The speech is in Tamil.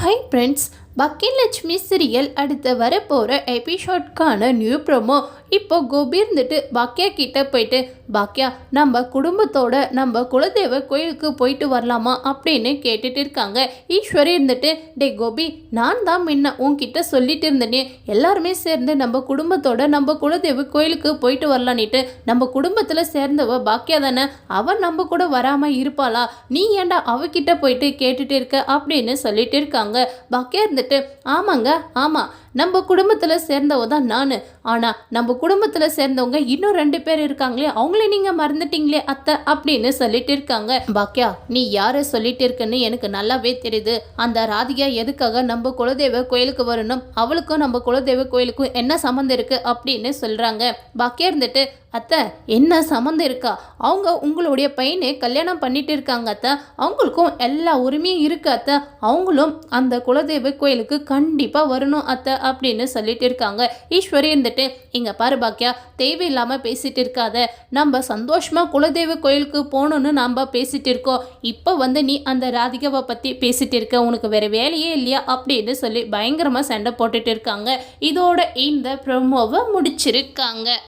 High friends Baakiyalakshmi serial அடுத்து வரப்போகிற எபிசோட்கான நியூ ப்ரோமோ இப்போ கோபி இருந்துட்டு பாக்கியா கிட்ட போயிட்டு பாக்கியா நம்ம குடும்பத்தோட நம்ம குலதெய்வ கோயிலுக்கு போயிட்டு வரலாமா? அப்படின்னு கேட்டுட்டு இருக்காங்க. ஈஸ்வரி இருந்துட்டு டே கோபி நான் தான் முன்ன உன்கிட்ட சொல்லிட்டு இருந்தேனே. எல்லாருமே சேர்ந்து நம்ம குடும்பத்தோட நம்ம குலதெய்வ கோயிலுக்கு போயிட்டு வரலான்னுட்டு நம்ம குடும்பத்தில் சேர்ந்தவ பாக்கியா தானே அவன் நம்ம கூட வராமல் இருப்பாளா? நீ ஏன்டா அவகிட்ட போயிட்டு கேட்டுட்டு இருக்க? அப்படின்னு சொல்லிட்டு இருக்காங்க. பாக்கியா இருந்துட்டு ஆமாங்க ஆமாம் நம்ம குடும்பத்தில் சேர்ந்தவ தான் நான். ஆனால் நம்ம குடும்பத்தில் சேர்ந்தவங்க இன்னும் ரெண்டு பேர் இருக்காங்களே அவங்களே நீங்கள் மறந்துட்டீங்களே அத்தை அப்படின்னு சொல்லிட்டு இருக்காங்க. பாக்கியா நீ யாரை சொல்லிட்டு இருக்கன்னு எனக்கு நல்லாவே தெரியுது. அந்த ராதிகா எதுக்காக நம்ம குலதெய்வ கோயிலுக்கு வரணும்? அவளுக்கும் நம்ம குலதெய்வ கோயிலுக்கும் என்ன சம்மந்தம் இருக்குது அப்படின்னு சொல்கிறாங்க பாக்கியா இருந்துட்டு அத்தை என்ன சம்மந்தம் இருக்கா? அவங்க உங்களுடைய பையனை கல்யாணம் பண்ணிட்டு இருக்காங்க அத்தை. அவங்களுக்கும் எல்லா உரிமையும் இருக்கு அத்தை. அவங்களும் அந்த குலதெய்வ கோயிலுக்கு கண்டிப்பாக வரணும் அத்தை. அப்படின்னு சொல்லிட்டு இருக்காங்க. ஈஸ்வரி இருந்துட்டு இங்கே பாரு பாக்கியா தேவையில்லாமல் பேசிட்டு இருக்காத. நம்ம சந்தோஷமாக குலதெய்வ கோயிலுக்கு போகணுன்னு நம்ம பேசிட்டு இருக்கோம். இப்போ வந்து நீ அந்த ராதிகாவை பற்றி பேசிட்டு இருக்க. உனக்கு வேற வேலையே இல்லையா? அப்படின்னு சொல்லி பயங்கரமாக சண்டை போட்டுட்டு இருக்காங்க. இதோட இந்த ப்ரொமோவை முடிச்சிருக்காங்க.